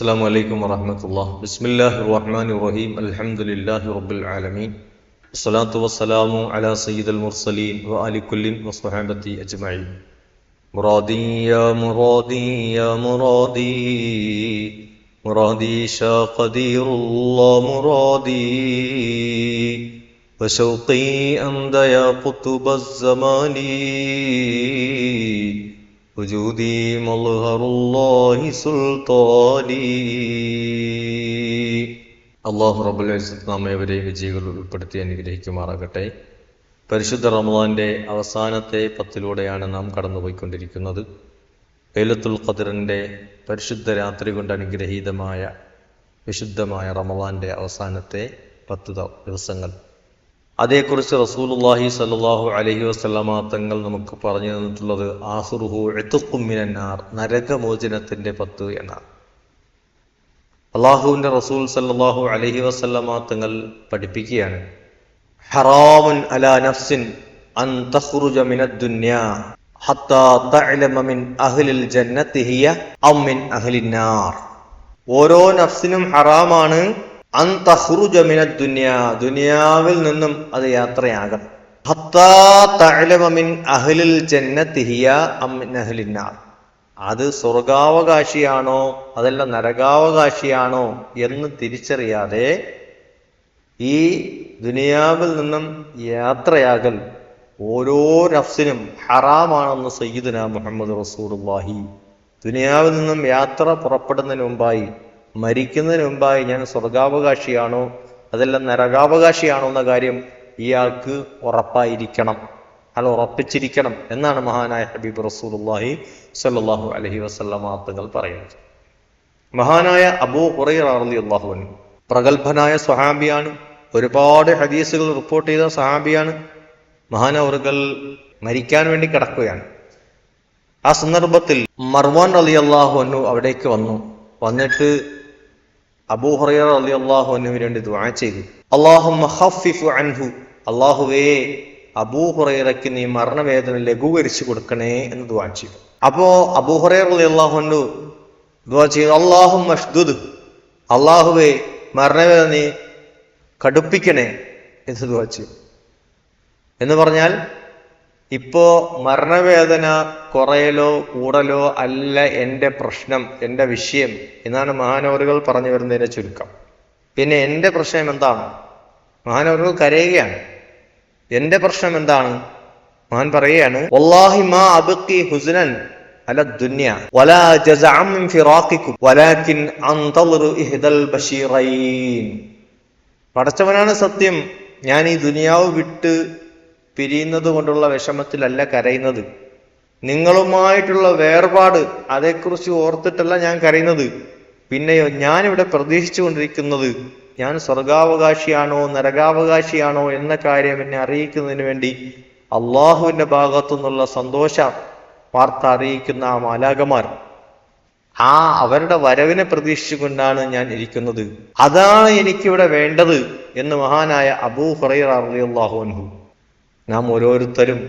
السلام عليكم ورحمة الله بسم الله الرحمن الرحيم الحمد لله رب العالمين الصلاة والسلام على سيد المرسلين وآل كل وصحابته أجمعين مرادي يا مرادي يا مرادي مرادي شا قدير الله مرادي وشوقي أمد يا قطب الزمان وجودي مظهر الله സുൽത്താനി അള്ളാഹു റബ്ബുൽ ഇസ്സത്ത് നാം ഏവരെയും വിജയികൾ ഉൾപ്പെടുത്തി അനുഗ്രഹിക്കുമാറാകട്ടെ പരിശുദ്ധ റമദാന്റെ അവസാനത്തെ പത്തിലൂടെയാണ് നാം കടന്നുപോയിക്കൊണ്ടിരിക്കുന്നത് ലൈലത്തുൽ ഖദറിന്റെ പരിശുദ്ധ രാത്രി കൊണ്ട് അനുഗ്രഹീതമായ വിശുദ്ധമായ റമദാന്റെ അവസാനത്തെ പത്ത് ദ- ദിവസങ്ങൾ അതേക്കുറിച്ച് റസൂലുള്ളാഹി സ്വല്ലല്ലാഹു അലൈഹി വസല്ലമ തങ്ങൾ നമുക്ക് പറഞ്ഞു തന്നിട്ടുള്ളത് ആഹുറുഹു എത്തുക്കുമ്മിനാർ നരകമോചനത്തിന്റെ പത്ത് എന്നാണ്. അള്ളാഹുവിന്റെ റസൂൽ സല്ലാഹു അലഹി വസല്ലമ തങ്ങൾ പഠിപ്പിക്കുകയാണ് ഹറാമുൻ അലാ നഫ്സിൻ അൻ ഹത്താ മിൻ അഹ്ലിൽ ജന്നത്തി ഹിയ അം മിൻ ഓരോ നഫ്സിനും ഹറാമാണ് അൻ തഖ്റുജ മിനദ് ദുനിയാ. ദുനിയാവിൽ നിന്നും അത് യാത്രയാകണം അഹ്ലിൽ അത് സ്വർഗാവകാശിയാണോ? അതല്ല നരകാവകാശിയാണോ എന്ന് തിരിച്ചറിയാതെ ഈ ദുനിയാവിൽ നിന്നും യാത്രയാകൽ ഓരോ നഫ്സിനും ഹറാമാണെന്ന് സയ്യിദുന മുഹമ്മദ് റസൂലുള്ളാഹി. ദുനിയാവിൽ നിന്നും യാത്ര പുറപ്പെടുന്നതിന് മുമ്പായി മരിക്കുന്നതിന് മുമ്പായി ഞാൻ സ്വർഗാവകാശിയാണോ അതല്ല നരകാവകാശിയാണോ എന്ന കാര്യം ഇയാൾക്ക് ഉറപ്പായിരിക്കണം. അയാൾ ഉറപ്പിച്ചിരിക്കണം എന്നാണ് മഹാനായ ഹബീബ് റസൂലുള്ളാഹി സ്വല്ലല്ലാഹു അലൈഹി വസല്ലമ തങ്ങൾ പറയുന്നത്. മഹാനായ അബൂ റളിയല്ലാഹു അൻഹു പ്രഗത്ഭനായ സ്വഹാബിയാണ് ഒരുപാട് ഹദീസുകൾ റിപ്പോർട്ട് ചെയ്ത സ്വഹാബിയാണ്. മഹാനവറുകൾ മരിക്കാൻ വേണ്ടി കിടക്കുകയാണ്. ആ സന്ദർഭത്തിൽ മർവാൻ അലി അള്ളാഹു അവിടേക്ക് വന്നു. വന്നിട്ട് അബൂ ഹുറൈറ അലി അള്ളാഹു അന്നുവിന് വേണ്ടി ദുആ നീ മരണവേദന ലഘൂകരിച്ചു കൊടുക്കണേ എന്ന് ദുആ ചെയ്തു. അപ്പോ അബൂ ഹുറൈറ അലി അള്ളാഹു അന്നു ദുആ ചെയ്തു അള്ളാഹും അള്ളാഹുവേ മരണവേദന നീ കടുപ്പിക്കണേ എന്ന് ദുആ ചെയ്തു. എന്ന് പറഞ്ഞാൽ ഇപ്പോ മരണവേദന കുറയലോ കൂടലോ അല്ല എന്റെ പ്രശ്നം എന്റെ വിഷയം എന്നാണ് മഹാനവറുകൾ പറഞ്ഞു വരുന്നതിന്റെ ചുരുക്കം. പിന്നെ എന്റെ പ്രശ്നം എന്താണ്? മഹാനവറുകൾ കരയുകയാണ്. എന്റെ പ്രശ്നം എന്താണ്? മഹാൻ പറയുകയാണ് വല്ലാഹി മാ ഹുസ്നൻ പടച്ചവനാണ് സത്യം. ഞാൻ ഈ ദുനിയാവ് വിട്ട് പിരിയുന്നത് കൊണ്ടുള്ള വിഷമത്തിലല്ല കരയുന്നത്. നിങ്ങളുമായിട്ടുള്ള വേർപാട് അതേക്കുറിച്ച് ഓർത്തിട്ടല്ല ഞാൻ കരയുന്നത്. പിന്നെയോ ഞാനിവിടെ പ്രതീക്ഷിച്ചു കൊണ്ടിരിക്കുന്നത് ഞാൻ സ്വർഗാവകാശിയാണോ നരകാവകാശിയാണോ എന്ന കാര്യം എന്നെ അറിയിക്കുന്നതിന് വേണ്ടി അള്ളാഹുവിന്റെ ഭാഗത്തു നിന്നുള്ള സന്തോഷ വാർത്ത അറിയിക്കുന്ന ആ മാലാകമാർ ആ അവരുടെ വരവിനെ പ്രതീക്ഷിച്ചുകൊണ്ടാണ് ഞാൻ ഇരിക്കുന്നത്. അതാണ് എനിക്കിവിടെ വേണ്ടത് എന്ന് മഹാനായ അബൂ ഹുറൈറ റളിയല്ലാഹു അൻഹു നാം ഓരോരുത്തരും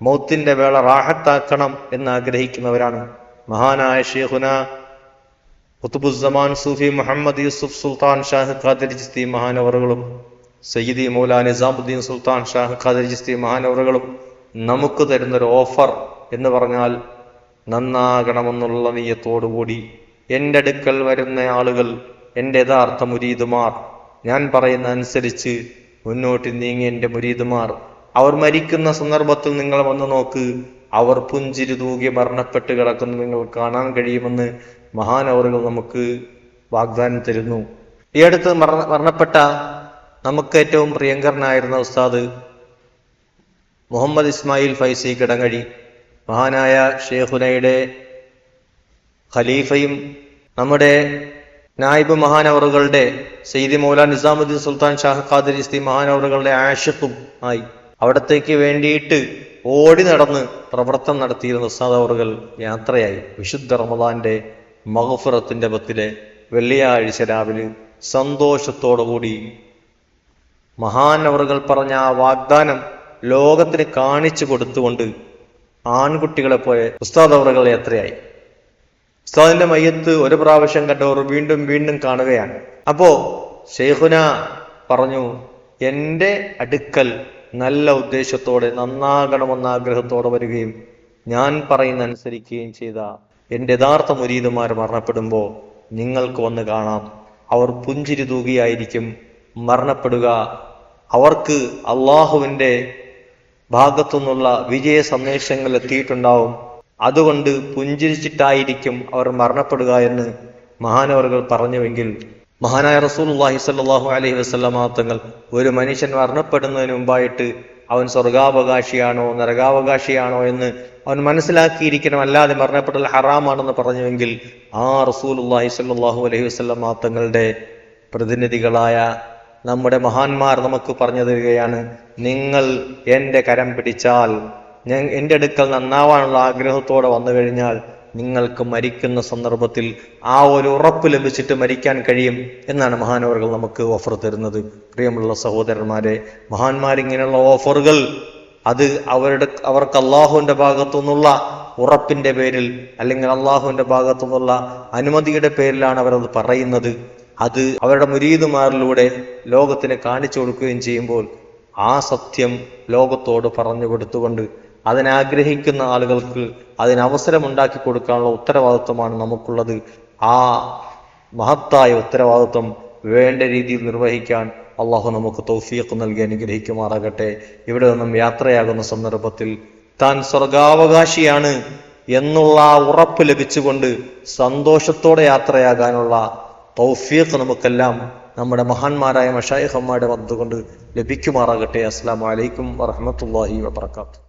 മൗത്തിന്റെ വേള റാഹത്താക്കണം എന്ന് ആഗ്രഹിക്കുന്നവരാണ് മഹാനായ ഷേഹുന ഖുത്തുബുസ്സമാൻ സൂഫി മുഹമ്മദ് യൂസുഫ് സുൽത്താൻ ഷാഹ് ഖാദിർ ജിസ്തി മഹാനവറുകളും സയ്യിദി മൗലാ നിസാമുദ്ദീൻ സുൽത്താൻ ഷാഹ് ഖാദിർ ജിസ്തി മഹാനവറുകളും നമുക്ക് തരുന്നൊരു ഓഫർ എന്ന് പറഞ്ഞാൽ നന്നാകണമെന്നുള്ള നീയത്തോടുകൂടി എന്റെ അടുക്കൽ വരുന്ന ആളുകൾ എന്റെ യഥാർത്ഥ മുരീദുമാർ. ഞാൻ പറയുന്ന അനുസരിച്ച് മുന്നോട്ട് നീങ്ങി എന്റെ മുരീദുമാർ അവർ മരിക്കുന്ന സന്ദർഭത്തിൽ നിങ്ങൾ വന്ന് നോക്ക്. അവർ പുഞ്ചിരി തൂകി മരണപ്പെട്ട് കിടക്കുന്നത് നിങ്ങൾ കാണാൻ കഴിയുമെന്ന് മഹാനവറുകൾ നമുക്ക് വാഗ്ദാനം തരുന്നു. ഈ അടുത്ത് മരണ മരണപ്പെട്ട നമുക്ക് ഏറ്റവും പ്രിയങ്കരനായിരുന്ന ഉസ്താദ് മുഹമ്മദ് ഇസ്മായിൽ ഫൈസി കിടങ്ങഴി മഹാനായ ഷേഖുനയുടെ ഖലീഫയും നമ്മുടെ നായിബ് മഹാനവറുകളുടെ സെയ്ദി മൗലാൻ നിസാമുദ്ദീൻ സുൽത്താൻ ഷാഹ് ഖാദിർ ഇസ്തി മഹാനവറുകളുടെ ആഷിഖും ആയി. അവിടത്തേക്ക് വേണ്ടിയിട്ട് ഓടി നടന്ന് പ്രവർത്തനം നടത്തിയിരുന്ന ഉസ്താദ് യാത്രയായി. വിശുദ്ധ റമദാന്റെ മഹഫുറത്തിന്റെ പത്തിലെ വെള്ളിയാഴ്ച രാവിലെ സന്തോഷത്തോടുകൂടി മഹാനവറുകൾ പറഞ്ഞ ആ വാഗ്ദാനം ലോകത്തിന് കാണിച്ചു കൊടുത്തുകൊണ്ട് ആൺകുട്ടികളെ പോലെ ഉസ്താദ് അവറുകൾ യാത്രയായി. ഉസ്താദിന്റെ മയ്യത്ത് ഒരു പ്രാവശ്യം കണ്ടവർ വീണ്ടും വീണ്ടും കാണുകയാണ്. അപ്പോ ഷെയ്ഖുന പറഞ്ഞു എന്റെ അടുക്കൽ നല്ല ഉദ്ദേശത്തോടെ നന്നാകണമെന്ന ആഗ്രഹത്തോടെ വരികയും ഞാൻ പറയുന്ന അനുസരിക്കുകയും ചെയ്ത എന്റെ യഥാർത്ഥ മുരീതുമാർ മരണപ്പെടുമ്പോൾ നിങ്ങൾക്ക് വന്ന് കാണാം. അവർ പുഞ്ചിരി തൂകിയായിരിക്കും മരണപ്പെടുക. അവർക്ക് അള്ളാഹുവിന്റെ ഭാഗത്തുനിന്നുള്ള വിജയ സന്ദേശങ്ങൾ എത്തിയിട്ടുണ്ടാവും. അതുകൊണ്ട് പുഞ്ചിരിച്ചിട്ടായിരിക്കും അവർ മരണപ്പെടുക എന്ന് മഹാനവറുകൾ പറഞ്ഞുവെങ്കിൽ മഹാനായ റസൂലുള്ളാഹി സ്വല്ലല്ലാഹു അലൈഹി വസല്ലമ തങ്ങൾ ഒരു മനുഷ്യൻ മരണപ്പെടുന്നതിന് മുമ്പായിട്ട് അവൻ സ്വർഗാവകാശിയാണോ നരകാവകാശിയാണോ എന്ന് അവൻ മനസ്സിലാക്കിയിരിക്കണം. അല്ലാതെ മരണപ്പെടൽ ഹറാമാണെന്ന് പറഞ്ഞുവെങ്കിൽ ആ റസൂലുള്ളാഹി സ്വല്ലല്ലാഹു അലൈഹി വസല്ലമ തങ്ങളുടെ പ്രതിനിധികളായ നമ്മുടെ മഹാന്മാർ നമുക്ക് പറഞ്ഞു തരികയാണ് നിങ്ങൾ എന്റെ കരം പിടിച്ചാൽ ഞാൻ എന്റെ അടുക്കൽ നന്നാവാനുള്ള ആഗ്രഹത്തോടെ വന്നു കഴിഞ്ഞാൽ നിങ്ങൾക്ക് മരിക്കുന്ന സന്ദർഭത്തിൽ ആ ഒരു ഉറപ്പ് ലഭിച്ചിട്ട് മരിക്കാൻ കഴിയും എന്നാണ് മഹാനവറുകൾ നമുക്ക് ഓഫർ തരുന്നത്. പ്രിയമുള്ള സഹോദരന്മാരെ മഹാന്മാരിങ്ങനെയുള്ള ഓഫറുകൾ അത് അവരുടെ അവർക്ക് അള്ളാഹുവിന്റെ ഭാഗത്തു നിന്നുള്ള ഉറപ്പിന്റെ പേരിൽ അല്ലെങ്കിൽ അള്ളാഹുവിന്റെ ഭാഗത്തു നിന്നുള്ള അനുമതിയുടെ പേരിലാണ് അവരത് പറയുന്നത്. അത് അവരുടെ മുരീതുമാരിലൂടെ ലോകത്തിന് കാണിച്ചു കൊടുക്കുകയും ചെയ്യുമ്പോൾ ആ സത്യം ലോകത്തോട് പറഞ്ഞു കൊടുത്തുകൊണ്ട് അതിനാഗ്രഹിക്കുന്ന ആളുകൾക്ക് അതിനവസരം ഉണ്ടാക്കി കൊടുക്കാനുള്ള ഉത്തരവാദിത്വമാണ് നമുക്കുള്ളത്. ആ മഹത്തായ ഉത്തരവാദിത്വം വേണ്ട രീതിയിൽ നിർവഹിക്കാൻ അള്ളാഹു നമുക്ക് തൗഫീഖ് നൽകി അനുഗ്രഹിക്കുമാറാകട്ടെ. ഇവിടെ നിന്നും യാത്രയാകുന്ന സന്ദർഭത്തിൽ താൻ സ്വർഗാവകാശിയാണ് എന്നുള്ള ആ ഉറപ്പ് ലഭിച്ചുകൊണ്ട് സന്തോഷത്തോടെ യാത്രയാകാനുള്ള തൗഫീഖ് നമുക്കെല്ലാം നമ്മുടെ മഹാന്മാരായ മഷായിഹന്മാരുടെ വന്നുകൊണ്ട് ലഭിക്കുമാറാകട്ടെ. അസ്സാം വലൈക്കും വറഹമത്തല്ലാഹി വബർക്കാത്തു